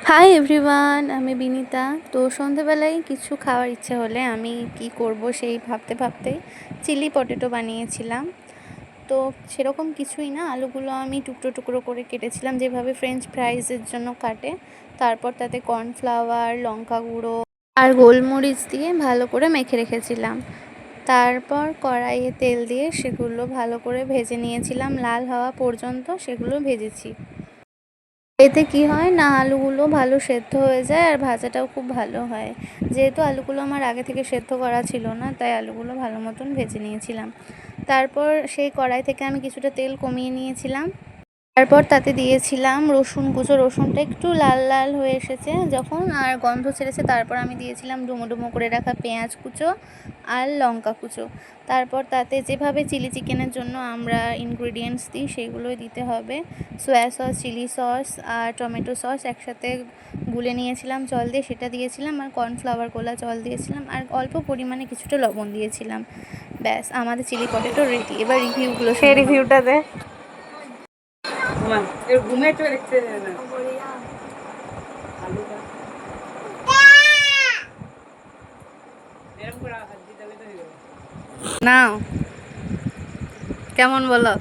Hi everyone আমি বিনিতা। তো সন্ধেবেলায় কিছু খাওয়ার ইচ্ছে হলে আমি কি করব সেই ভাবতে ভাবতেই চিলি পটেটো বানিয়েছিলাম। তো সেরকম কিছুই না। আলুগুলো আমি টুকরো টুকরো করে কেটেছিলাম, যেভাবে ফ্রেঞ্চ ফ্রাইজের জন্য কাটে। তারপর তাতে কর্নফ্লাওয়ার লঙ্কা গুঁড়ো আর গোলমরিচ দিয়ে ভালো করে মেখে রেখেছিলাম। তারপর কড়াইয়ে তেল দিয়ে সেগুলো ভালো করে ভেজে নিয়েছিলাম। লাল হওয়া পর্যন্ত সেগুলো ভেজেছি। এতে কি হয় না আলুগুলো ভালো সেদ্ধ হয়ে যায় আর ভাজাটাও খুব ভালো হয়। যেহেতু আলুগুলো আমার আগে থেকে সেদ্ধ করা ছিল না, তাই আলুগুলো ভালো মতন ভেজে নিয়েছিলাম। তারপর সেই কড়াই থেকে আমি কিছুটা তেল কমিয়ে নিয়েছিলাম। তারপর তাতে দিয়েছিলাম রসুন কুচো। রসুনটা একটু লাল লাল হয়ে এসেছে যখন আর গন্ধ ছেড়েছে। তারপর আমি দিয়েছিলাম ডুমো ডুমো করে রাখা পেঁয়াজ কুচো আর লঙ্কা কুচো। তারপর তাতে যেভাবে চিলি চিকেনের জন্য আমরা ইনগ্রিডিয়েন্টস দিই সেগুলোই দিতে হবে। সয়া সস চিলি সস আর টমেটো সস একসাথে গুলে নিয়েছিলাম জল দিয়ে সেটা দিয়েছিলাম। আর কর্নফ্লাওয়ার গোলা জল দিয়েছিলাম। আর অল্প পরিমাণে কিছুটা লবণ দিয়েছিলাম। ব্যাস আমাদের চিলি পটেটো রেডি এবার রিভিউগুলো সেই রিভিউটা দে। ঘুমে তো দেখতে না নাও কেমন বলো